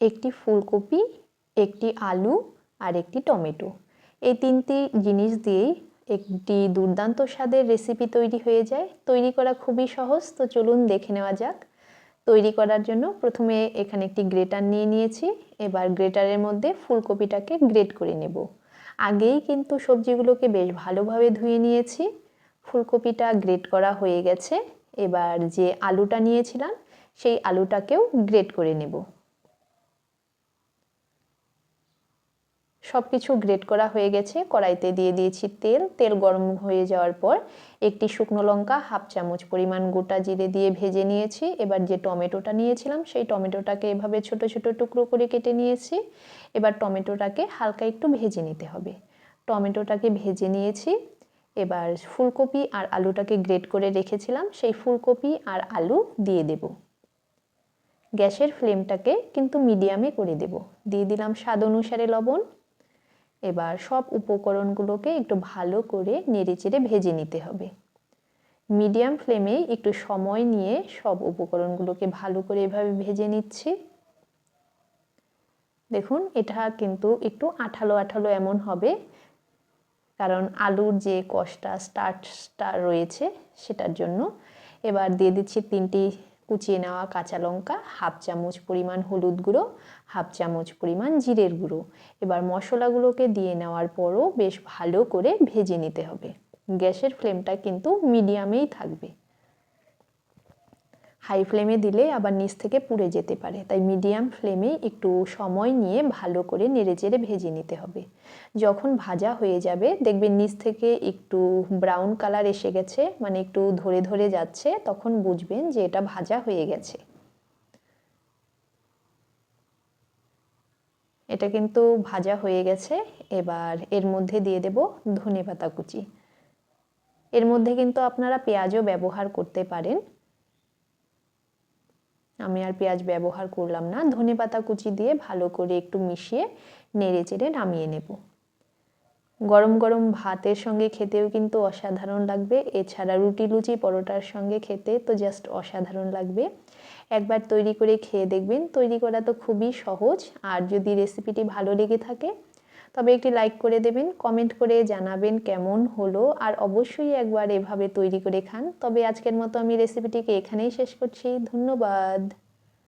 একটি ফুলকপি, একটি আলু আর একটি টমেটো। এই তিনটি জিনিস দিয়েই একটি দুর্দান্ত স্বাদের রেসিপি তৈরি হয়ে যায়। তৈরি করা খুবই সহজ, তো চলুন দেখে নেওয়া যাক। তৈরি করার জন্য প্রথমে এখানে একটি গ্রেটার নিয়ে নিয়েছি। এবার গ্রেটারের মধ্যে ফুলকপিটাকে গ্রেট করে নেব। আগেই কিন্তু সবজিগুলোকে বেশ ভালোভাবে ধুয়ে নিয়েছি। ফুলকপিটা গ্রেট করা হয়ে গেছে। এবার যে আলুটা নিয়েছিলাম, সেই আলুটাকেও গ্রেট করে নেব। সব কিছু গ্রেট করা হয়ে গেছে। কড়াইতে দিয়ে দিয়েছি তেল। তেল গরম হয়ে যাওয়ার পর একটি শুকনো লঙ্কা, হাফ চামচ পরিমাণ গোটা জিরে দিয়ে ভেজে নিয়েছি। এবার যে টমেটোটা নিয়েছিলাম, সেই টমেটোটাকে এভাবে ছোট ছোট টুকরো করে কেটে নিয়েছি। এবার টমেটোটাকে হালকা একটু ভেজে নিতে হবে। টমেটোটাকে ভেজে নিয়েছি। এবার ফুলকপি আর আলুটাকে গ্রেট করে রেখেছিলাম। সেই ফুলকপি আর আলু দিয়ে দেব। গ্যাসের ফ্লেমটাকে কিন্তু মিডিয়ামে করে দেব। দিয়ে দিলাম স্বাদ অনুসারে লবণ। এবার সব উপকরণগুলোকে একটু ভালো করে নেড়েচেড়ে ভেজে নিতে হবে। মিডিয়াম ফ্লেমে একটু সময় নিয়ে সব উপকরণগুলোকে ভালো করে এভাবে ভেজে নিচ্ছি। দেখুন, এটা কিন্তু একটু আঠালো আঠালো এমন হবে, কারণ আলুর যে কষটা, স্টার্চটা রয়েছে সেটার জন্য। এবার দিয়ে দিচ্ছি তিনটি কুচিয়ে নেওয়া কাঁচা লঙ্কা, হাফ চামচ পরিমাণ হলুদ গুঁড়ো, হাফ চামচ পরিমাণ জিরের গুঁড়ো। এবার মশলাগুলোকে দিয়ে নেওয়ার পরও বেশ ভালো করে ভেজে নিতে হবে। গ্যাসের ফ্লেমটা কিন্তু মিডিয়ামেই থাকবে। হাই ফ্লেমে দিলে আবার নিচ থেকে পুড়ে যেতে পারে। তাই মিডিয়াম ফ্লেমে একটু সময় নিয়ে ভালো করে নেড়ে চেড়ে ভেজে নিতে হবে। যখন ভাজা হয়ে যাবে, দেখবেন নিচ থেকে একটু ব্রাউন কালার এসে গেছে মানে একটু ধরে ধরে যাচ্ছে, তখন বুঝবেন যে এটা ভাজা হয়ে গেছে। এটা কিন্তু ভাজা হয়ে গেছে। এবার এর মধ্যে দিয়ে দেব ধনে পাতা কুচি। এর মধ্যে কিন্তু আপনারা পেঁয়াজও ব্যবহার করতে পারেন। আমি আর পেঁয়াজ ব্যবহার করলাম না। ধনে পাতা কুচি দিয়ে ভালো করে একটু মিশিয়ে নেড়ে চেড়ে নামিয়ে নেব। গরম গরম ভাতের সঙ্গে খেতেও কিন্তু অসাধারণ লাগবে। এছাড়া রুটি লুচি পরোটার সঙ্গে খেতে তো জাস্ট অসাধারণ লাগবে। একবার তৈরি করে খেয়ে দেখবেন। তৈরি করা তো খুবই সহজ। আর যদি রেসিপিটি ভালো লেগে থাকে তবে একটি লাইক করে দেবেন কমেন্ট করে জানাবেন কেমন হলো আর অবশ্যই একবার এভাবে তৈরি করে খান। তবে আজকের মতো আমি রেসিপিটিকে এখানেই শেষ করছি। ধন্যবাদ।